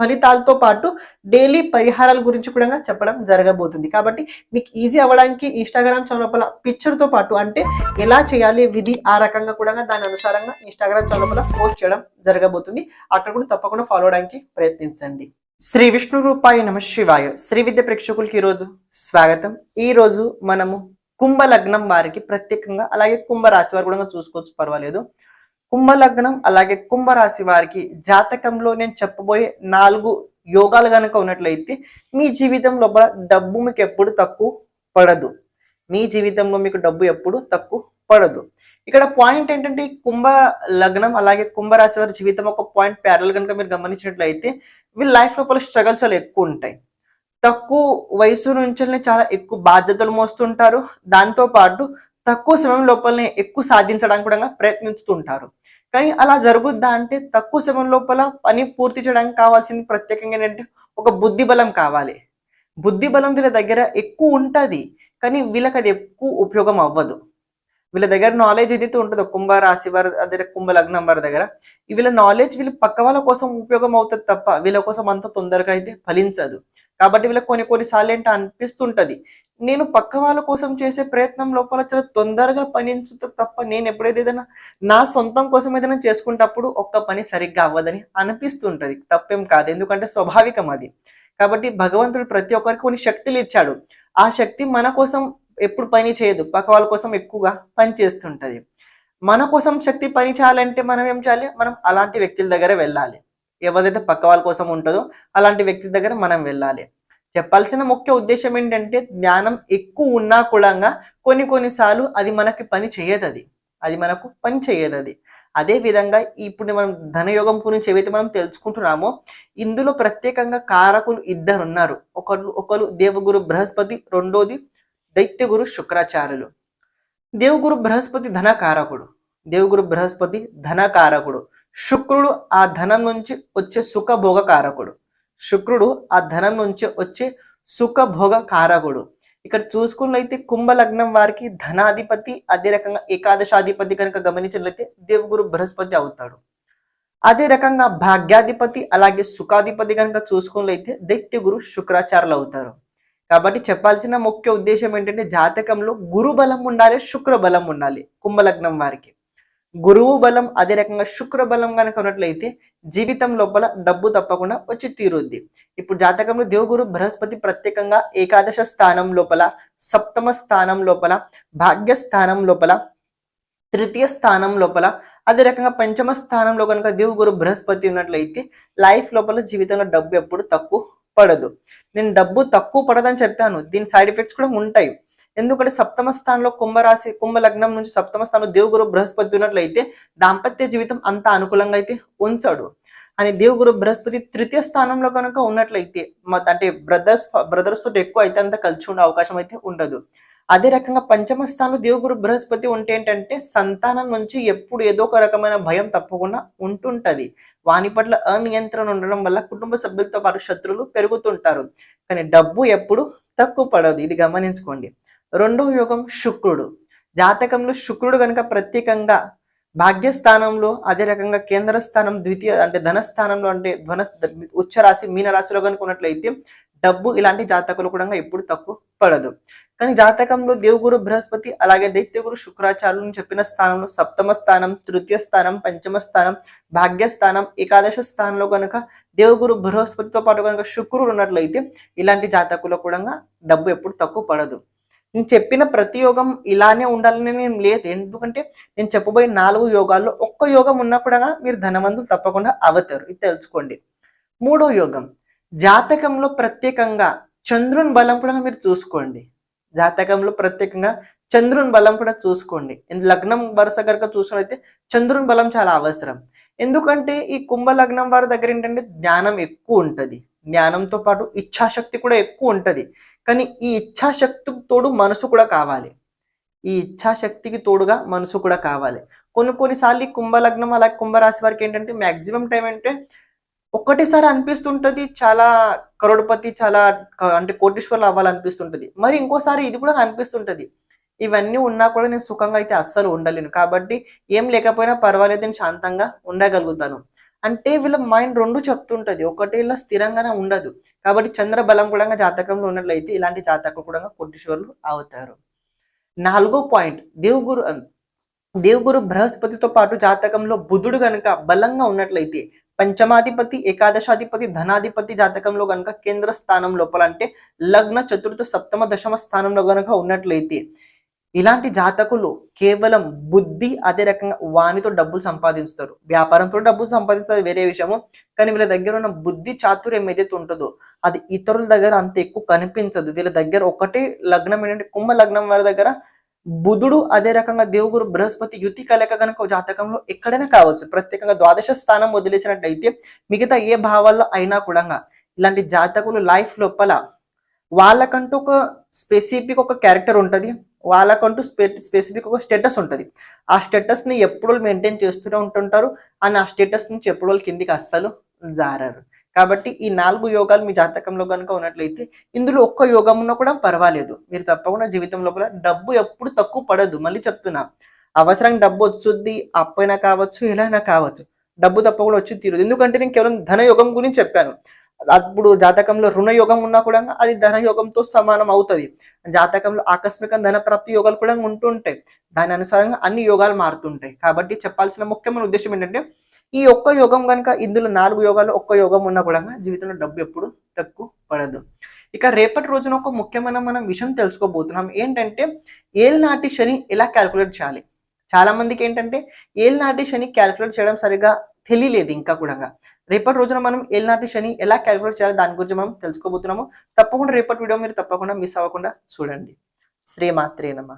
ఫలితాలతో పాటు డైలీ పరిహారాల గురించి కూడా చెప్పడం జరగబోతుంది. కాబట్టి మీకు ఈజీ అవ్వడానికి ఇన్స్టాగ్రామ్ ఛానల్ పిక్చర్తో పాటు అంటే ఎలా చేయాలి విధి ఆ రకంగా కూడా దాని అనుసారంగా ఇన్స్టాగ్రామ్ ఛానల్ పోస్ట్ చేయడం జరగబోతుంది. అక్కడ కూడా తప్పకుండా ఫాలో అవడానికి ప్రయత్నించండి. శ్రీ విష్ణు రూపాయ నమ శివాయ. శ్రీ విద్య ప్రేక్షకులకి ఈరోజు స్వాగతం. ఈ రోజు మనము కుంభ లగ్నం వారికి ప్రత్యేకంగా అలాగే కుంభ రాశి వారు కూడా చూసుకోవచ్చు పర్వాలేదు. కుంభ లగ్నం అలాగే కుంభరాశి వారికి జాతకంలో నేను చెప్పబోయే నాలుగు యోగాలు కనుక ఉన్నట్లయితే మీ జీవితం లోపల డబ్బు మీకు ఎప్పుడు తక్కువ పడదు. మీ జీవితంలో మీకు డబ్బు ఎప్పుడు తక్కువ పడదు. ఇక్కడ పాయింట్ ఏంటంటే కుంభ లగ్నం అలాగే కుంభ రాశి వారి జీవితం ఒక పాయింట్ ప్యారల్ కనుక మీరు గమనించినట్లయితే వీళ్ళ లైఫ్ లోపల స్ట్రగల్స్ చాలా ఎక్కువ ఉంటాయి. తక్కువ వయసు నుంచి చాలా ఎక్కువ బాధ్యతలు మోస్తుంటారు. దాంతో పాటు తక్కువ సమయం లోపలనే ఎక్కువ సాధించడానికి కూడా ప్రయత్నిస్తుంటారు. కానీ అలా జరుగుద్దా అంటే తక్కువ సమయం లోపల పని పూర్తి చేయడానికి కావాల్సింది ప్రత్యేకంగా ఏంటంటే ఒక బుద్ధి బలం కావాలి. బుద్ధి బలం వీళ్ళ దగ్గర ఎక్కువ ఉంటుంది కానీ వీళ్ళకి అది ఎక్కువ ఉపయోగం అవ్వదు. వీళ్ళ దగ్గర నాలెడ్జ్ ఏదైతే ఉంటుందో కుంభ రాశి వారి అదే కుంభ లగ్నం వారి దగ్గర వీళ్ళ నాలెడ్జ్ వీళ్ళ పక్క వాళ్ళ కోసం ఉపయోగం అవుతుంది తప్ప వీళ్ళ కోసం అంత తొందరగా అయితే ఫలించదు. కాబట్టి వీళ్ళకి కొన్ని కొన్నిసార్లు ఏంటో అనిపిస్తుంటది నేను పక్క వాళ్ళ కోసం చేసే ప్రయత్నం లోపల చాలా తొందరగా పనించుతా తప్ప నేను ఎప్పుడైతే ఏదైనా నా సొంతం కోసం ఏదైనా చేసుకుంటప్పుడు ఒక్క పని సరిగ్గా అవ్వదని అనిపిస్తుంటది. తప్పేం కాదు. ఎందుకంటే స్వాభావికం అది. కాబట్టి భగవంతుడు ప్రతి ఒక్కరికి కొన్ని శక్తులు ఇచ్చాడు. ఆ శక్తి మన కోసం ఎప్పుడు పని చేయదు. పక్క వాళ్ళ కోసం ఎక్కువగా పని చేస్తుంటది. మన కోసం శక్తి పని చేయాలంటే మనం ఏం చేయాలి? మనం అలాంటి వ్యక్తుల దగ్గర వెళ్ళాలి. ఎవరైతే పక్క వాళ్ళ కోసం ఉంటుందో అలాంటి వ్యక్తి దగ్గర మనం వెళ్ళాలి. చెప్పాల్సిన ముఖ్య ఉద్దేశం ఏంటంటే జ్ఞానం ఎక్కువ ఉన్నా కూడా కొన్ని కొన్నిసార్లు అది మనకి పని చేయదు అది అది మనకు పని చేయదు అది అదే విధంగా ఇప్పుడు మనం ధనయోగం గురించి ఏవైతే మనం తెలుసుకుంటున్నామో ఇందులో ప్రత్యేకంగా కారకులు ఇద్దరు ఉన్నారు ఒకరు ఒకరు దేవగురు బృహస్పతి రెండోది దైత్యగురు శుక్రాచార్యులు. దేవగురు బృహస్పతి ధనకారకుడు. దేవగురు బృహస్పతి ధనకారకుడు. శుక్రుడు ఆ ధనం నుంచి వచ్చే సుఖభోగ కారకుడు శుక్రుడు ఆ ధనం నుంచి వచ్చే సుఖభోగ కారకుడు ఇక్కడ చూసుకున్నైతే కుంభలగ్నం వారికి ధనాధిపతి అదే రకంగా ఏకాదశాధిపతి కనుక గమనించినట్లయితే దేవగురు బృహస్పతి అవుతాడు. అదే రకంగా భాగ్యాధిపతి అలాగే సుఖాధిపతి కనుక చూసుకున్నట్లయితే దైత్యగురు శుక్రాచార్యులు అవుతారు. కాబట్టి చెప్పాల్సిన ముఖ్య ఉద్దేశం ఏంటంటే జాతకంలో గురు బలం ఉండాలి శుక్ర బలం ఉండాలి కుంభలగ్నం వారికి. గురువు బలం అదే రకంగా శుక్ర బలం కనుక ఉన్నట్లయితే జీవితం లోపల డబ్బు తప్పకుండా వచ్చి తీరుద్ది. ఇప్పుడు జాతకంలో దేవగురు బృహస్పతి ప్రత్యేకంగా ఏకాదశ స్థానం లోపల సప్తమ స్థానం లోపల భాగ్య స్థానం లోపల తృతీయ స్థానం లోపల అదే రకంగా పంచమ స్థానంలో కనుక దేవుగురు బృహస్పతి ఉన్నట్లయితే లైఫ్ లోపల జీవితంలో డబ్బు ఎప్పుడు తక్కువ పడదు. నేను డబ్బు తక్కువ పడదని చెప్పాను. దీని సైడ్ ఎఫెక్ట్స్ కూడా ఉంటాయి. ఎందుకంటే సప్తమ స్థానంలో కుంభరాశి కుంభ లగ్నం నుంచి సప్తమ స్థానంలో దేవుగురు బృహస్పతి ఉన్నట్లయితే దాంపత్య జీవితం అంత అనుకూలంగా అయితే ఉంచాడు. అని దేవుగురు బృహస్పతి తృతీయ స్థానంలో కనుక ఉన్నట్లయితే అంటే బ్రదర్స్ బ్రదర్స్ తోటి ఎక్కువ అయితే అంత కలిసి ఉండే అవకాశం అయితే ఉండదు. అదే రకంగా పంచమ స్థానంలో దేవుగురు బృహస్పతి ఉంటే ఏంటంటే సంతానం నుంచి ఎప్పుడు ఏదో ఒక రకమైన భయం తప్పకుండా ఉంటుంటది. వాని పట్ల అనియంత్రణ ఉండడం వల్ల కుటుంబ సభ్యులతో పాటు శత్రువులు పెరుగుతుంటారు. కానీ డబ్బు ఎప్పుడు తక్కువ పడదు. ఇది గమనించుకోండి. రెండవ యోగం శుక్రుడు. జాతకంలో శుక్రుడు కనుక ప్రత్యేకంగా భాగ్యస్థానంలో అదే రకంగా కేంద్ర స్థానం ద్వితీయ అంటే ధనస్థానంలో అంటే ధన ఉచ్చరాశి మీనరాశిలో మీన కనుక ఉన్నట్లయితే డబ్బు ఇలాంటి జాతకులు కూడా ఎప్పుడు తక్కువ పడదు. కానీ జాతకంలో దేవుగురు బృహస్పతి అలాగే దైత్యగురు శుక్రాచార్యులు చెప్పిన స్థానంలో సప్తమ స్థానం తృతీయ స్థానం పంచమ స్థానం భాగ్యస్థానం ఏకాదశ స్థానంలో కనుక దేవుగురు బృహస్పతితో పాటు కనుక శుక్రుడు ఉన్నట్లయితే ఇలాంటి జాతకులు కూడా డబ్బు ఎప్పుడు తక్కువ పడదు. నేను చెప్పిన ప్రతి యోగం ఇలానే ఉండాలని నేను లేదు. ఎందుకంటే నేను చెప్పబోయే నాలుగు యోగాల్లో ఒక్క యోగం ఉన్నా కూడా మీరు ధనవంతులు తప్పకుండా అవతారు. ఇది తెలుసుకోండి. మూడో యోగం జాతకంలో ప్రత్యేకంగా చంద్రుని బలం కూడా మీరు చూసుకోండి. జాతకంలో ప్రత్యేకంగా చంద్రుని బలం కూడా చూసుకోండి. లగ్నం వరుస కనుక చూసినట్లయితే చంద్రుని బలం చాలా అవసరం. ఎందుకంటే ఈ కుంభ లగ్నం వారి దగ్గర ఏంటంటే జ్ఞానం ఎక్కువ ఉంటుంది. జ్ఞానంతో పాటు ఇచ్ఛాశక్తి కూడా ఎక్కువ ఉంటుంది. కానీ ఈ ఇచ్ఛాశక్తికి తోడు మనసు కూడా కావాలి. ఈ ఇచ్ఛాశక్తికి తోడుగా మనసు కూడా కావాలి. కొన్ని కొన్నిసార్లు కుంభలగ్నం అలాగే కుంభరాశి వారికి ఏంటంటే మాక్సిమం టైం అంటే ఒక్కటేసారి అనిపిస్తుంటది చాలా కరోడపతి చాలా అంటే కోటీశ్వర్లు అవ్వాలనిపిస్తుంటది. మరి ఇంకోసారి ఇది కూడా అనిపిస్తుంటది. ఇవన్నీ ఉన్నా కూడా నేను సుఖంగా అయితే అస్సలు ఉండలేను. కాబట్టి ఏం లేకపోయినా పర్వాలేదు నేను శాంతంగా ఉండగలుగుతాను. అంటే వీళ్ళ మైండ్ రెండు చెప్తుంటది. ఒకటి ఇలా స్థిరంగానే ఉండదు. కాబట్టి చంద్ర బలం కూడా జాతకంలో ఉన్నట్లయితే ఇలాంటి జాతకం కూడా కొట్టిశ్వరులు అవుతారు. నాలుగో పాయింట్ దేవుగురు దేవుగురు బృహస్పతితో పాటు జాతకంలో బుధుడు కనుక బలంగా ఉన్నట్లయితే పంచమాధిపతి ఏకాదశాధిపతి ధనాధిపతి జాతకంలో గనుక కేంద్ర స్థానం లోపల అంటే లగ్న చతుర్థ సప్తమ దశమ స్థానంలో గనుక ఉన్నట్లయితే ఇలాంటి జాతకులు కేవలం బుద్ధి అదే రకంగా వానితో డబ్బులు సంపాదిస్తారు. వ్యాపారంతో డబ్బులు సంపాదిస్తారు వేరే విషయము. కానీ వీళ్ళ దగ్గర ఉన్న బుద్ధి చాతుర్యం ఏదైతే ఉంటుందో అది ఇతరుల దగ్గర అంత ఎక్కువ కనిపించదు. వీళ్ళ దగ్గర ఒకటే లగ్నం ఏంటంటే కుంభ లగ్నం వారి దగ్గర బుధుడు అదే రకంగా దేవుగురు బృహస్పతి యుతి కలక కనుక ఒక జాతకంలో ఎక్కడైనా కావచ్చు. ప్రత్యేకంగా ద్వాదశ స్థానం వదిలేసినట్టయితే మిగతా ఏ భావాల్లో అయినా కూడా ఇలాంటి జాతకులు లైఫ్ లోపల వాళ్ళకంటూ ఒక స్పెసిఫిక్ ఒక క్యారెక్టర్ ఉంటుంది. వాళ్ళకంటూ స్పె స్పెసిఫిక్ ఒక స్టేటస్ ఉంటుంది. ఆ స్టేటస్ని ఎప్పుడు మెయింటైన్ చేస్తూనే ఉంటుంటారు అని ఆ స్టేటస్ నుంచి ఎప్పుడు వాళ్ళు కిందికి అస్సలు జారరు. కాబట్టి ఈ నాలుగు యోగాలు మీ జాతకంలో కనుక ఉన్నట్లయితే ఇందులో ఒక్క యోగం ఉన్నా కూడా పర్వాలేదు. మీరు తప్పకుండా జీవితం లోపల డబ్బు ఎప్పుడు తక్కువ పడదు. మళ్ళీ చెప్తున్నా అవసరం డబ్బు వచ్చుద్ది అప్పైనా కావచ్చు ఎలా అయినా కావచ్చు. డబ్బు తప్పకుండా వచ్చి తీరు ఎందుకంటే నేను కేవలం ధన యోగం గురించి చెప్పాను. అప్పుడు జాతకంలో రుణ యోగం ఉన్నా కూడా అది ధనయోగంతో సమానం అవుతుంది. జాతకంలో ఆకస్మిక ధన ప్రాప్తి యోగాలు కూడా ఉంటుంటాయి. దాని అనుసారంగా అన్ని యోగాలు మారుతుంటాయి. కాబట్టి చెప్పాల్సిన ముఖ్యమైన ఉద్దేశం ఏంటంటే ఈ ఒక్క యోగం కనుక ఇందులో నాలుగు యోగాలు ఒక్క యోగం ఉన్నా కూడా జీవితంలో డబ్బు ఎప్పుడు తక్కువ పడదు. ఇక రేపటి రోజున ఒక ముఖ్యమైన మనం విషయం తెలుసుకోబోతున్నాం. ఏంటంటే ఏళ్ళనాటి శని ఎలా క్యాలిక్యులేట్ చేయాలి? చాలా మందికి ఏంటంటే ఏళ్ళనాటి శని క్యాలిక్యులేట్ చేయడం సరిగా తెలియలేదు ఇంకా కూడా. రేపటి రోజున మనం ఏళ్ళనాటి శని ఎలా క్యాలిక్యులేట్ చేయాలి దాని గురించి మనం తెలుసుకోబోతున్నాము. తప్పకుండా రేపటి వీడియో మీరు తప్పకుండా మిస్ అవ్వకుండా చూడండి. శ్రీమాత్రేనమా